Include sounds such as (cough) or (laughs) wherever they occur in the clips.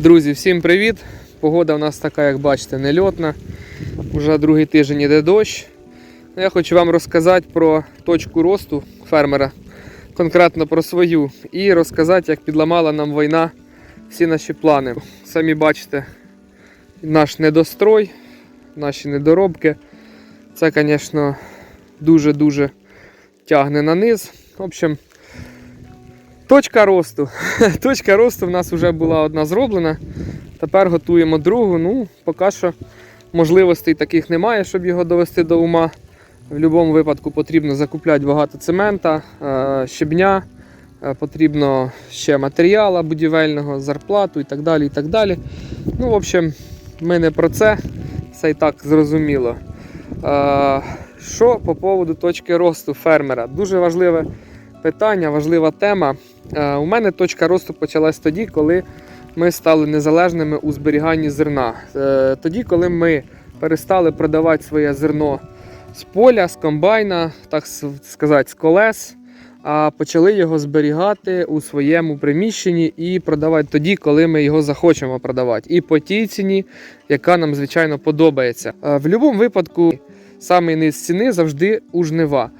Друзі, всім привіт! Погода у нас така, як бачите, нельотна. Уже другий тиждень іде дощ. Я хочу вам розказати про точку росту фермера, конкретно про свою, і розказати, як підламала нам війна всі наші плани. Самі бачите, наш недострой, наші недоробки. Це, звісно, дуже-дуже тягне на низ. В общем, точка росту. (laughs) Точка росту в нас вже була одна зроблена. Тепер готуємо другу. Ну, поки що можливостей таких немає, щоб його довести до ума. В будь-якому випадку потрібно закупляти багато цемента, е, щебня, е, потрібно ще матеріала будівельного, зарплату і так далі. і так далі. Ну, в общем, ми не про це, це і так зрозуміло. Е, Що по поводу точки росту фермера? Дуже важливе питання, важлива тема. Е, У мене точка росту почалась тоді, коли ми стали незалежними у зберіганні зерна. Е, Тоді, коли ми перестали продавати своє зерно з поля, з комбайна, так сказати, з колес, а почали його зберігати у своєму приміщенні і продавати тоді, коли ми його захочемо продавати. І по тій ціні, яка нам, звичайно, подобається. Е, В будь-якому випадку самий низ ціни завжди у жнива.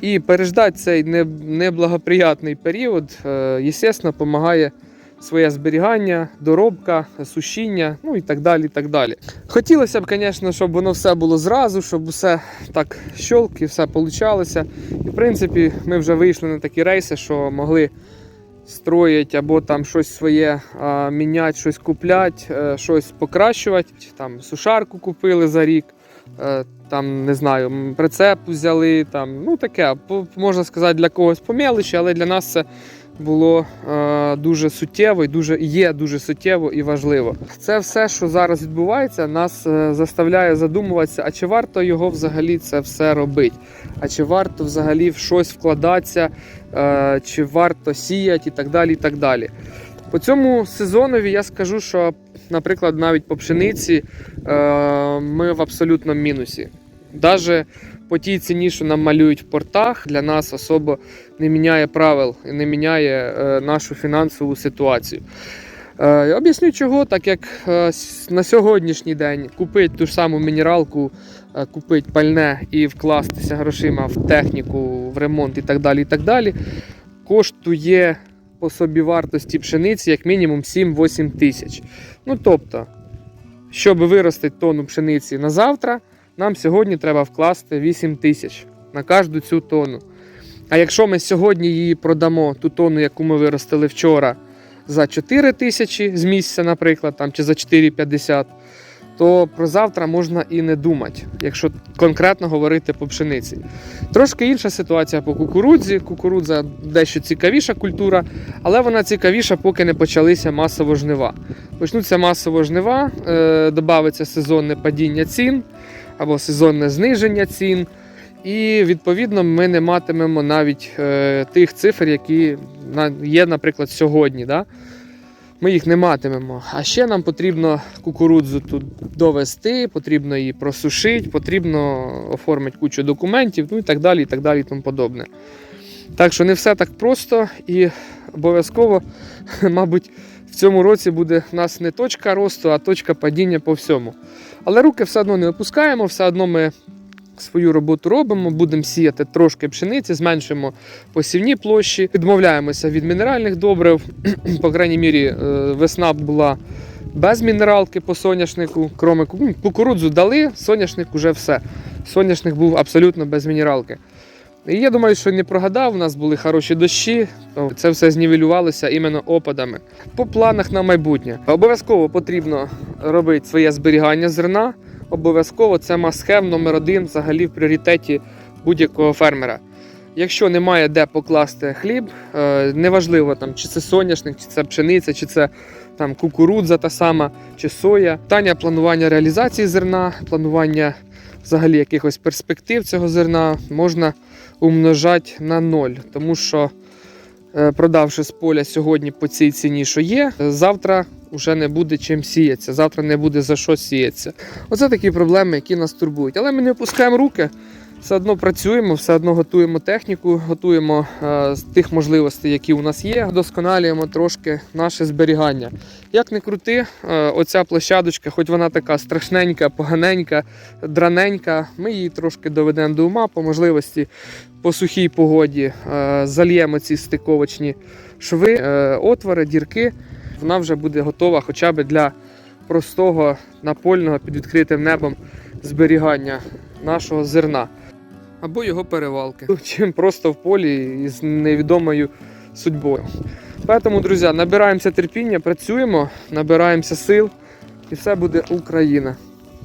І переждати цей неблагоприятний період, е, звісно, допомагає своє зберігання, доробка, сушіння, ну і так далі. так далі. Хотілося б, звісно, щоб воно все було зразу, щоб все так щолк і все получалося. І в принципі, ми вже вийшли на такі рейси, що могли строїть або там щось своє міняти, щось купляти, е, щось покращувати. Там сушарку купили за рік. Е, Там не знаю, прицеп взяли, там, ну таке, можна сказати, для когось по мелочі, але для нас це було е, дуже суттєво і дуже є дуже суттєво і важливо. Це все, що зараз відбувається, нас е, заставляє задумуватися, а чи варто його взагалі це все робити? А чи варто взагалі в щось вкладатися, чи варто сіяти і так далі. і так далі. По цьому сезонові я скажу, що, наприклад, навіть по пшениці е, ми в абсолютному мінусі. Даже по тій ціні, що нам малюють в портах, для нас особо не міняє правил і не міняє е, нашу фінансову ситуацію. Е, об'ясню чого, так як на сьогоднішній день купити ту ж саму мінералку, купити пальне і вкластися грошима в техніку, в ремонт і так далі, і так далі, коштує по собі вартості пшениці як мінімум 7-8 тисяч. Ну тобто, щоб виростити тонну пшениці на завтра, нам сьогодні треба вкласти 8 тисяч на кожну цю тонну. А якщо ми сьогодні її продамо, ту тонну, яку ми виростили вчора, за 4 тисячі з місяця, наприклад, там, чи за 4,50, то про завтра можна і не думати, якщо конкретно говорити по пшениці. Трошки інша ситуація по кукурудзі. Кукурудза дещо цікавіша культура, але вона цікавіша, поки не почалися масово жнива. Почнуться масово жнива, е, додається сезонне падіння цін або сезонне зниження цін. І відповідно ми не матимемо навіть е, тих цифр, які є, наприклад, сьогодні. Да? Ми їх не матимемо. А ще нам потрібно кукурудзу тут довести, потрібно її просушити, потрібно оформити кучу документів, ну і так далі, і так далі, і тому подобне. Так що не все так просто і обов'язково, (laughs) мабуть, в цьому році буде в нас не точка росту, а точка падіння по всьому. Але руки все одно не опускаємо, все одно ми свою роботу робимо, будемо сіяти трошки пшениці, зменшимо посівні площі, відмовляємося від мінеральних добрив. (clears throat) По крайній мірі, е, весна була без мінералки по соняшнику. Кроме ну, кукурудзу дали, соняшник уже все. Соняшник був абсолютно без мінералки. І я думаю, що не прогадав, у нас були хороші дощі, то це все знівелювалося іменно опадами. По планах на майбутнє. Обов'язково потрібно робити своє зберігання зерна. Обов'язково це мастхев номер один взагалі в пріоритеті будь-якого фермера. Якщо немає де покласти хліб, е, неважливо там, чи це соняшник, чи це пшениця, чи це там кукурудза та сама, чи соя. Питання планування реалізації зерна, планування взагалі якихось перспектив цього зерна можна умножати на ноль, тому що е, продавши з поля сьогодні по цій ціні, що є, завтра вже не буде чим сіятися, завтра не буде за що сіятися. Оце такі проблеми, які нас турбують. Але ми не опускаємо руки. все одно працюємо, все одно готуємо техніку, готуємо е, з тих можливостей, які у нас є, вдосконалюємо трошки наше зберігання. Як не крути, е, оця площадочка, хоч вона така страшненька, поганенька, драненька, ми її трошки доведемо до ума по можливості по сухій погоді, е, зальємо ці стиковочні шви, е, отвори, дірки. Вона вже буде готова хоча б для простого напольного під відкритим небом зберігання нашого зерна або його перевалки, чим просто в полі із невідомою судьбою. Тому, друзі, набираємося терпіння, працюємо, набираємося сил, і все буде Україна.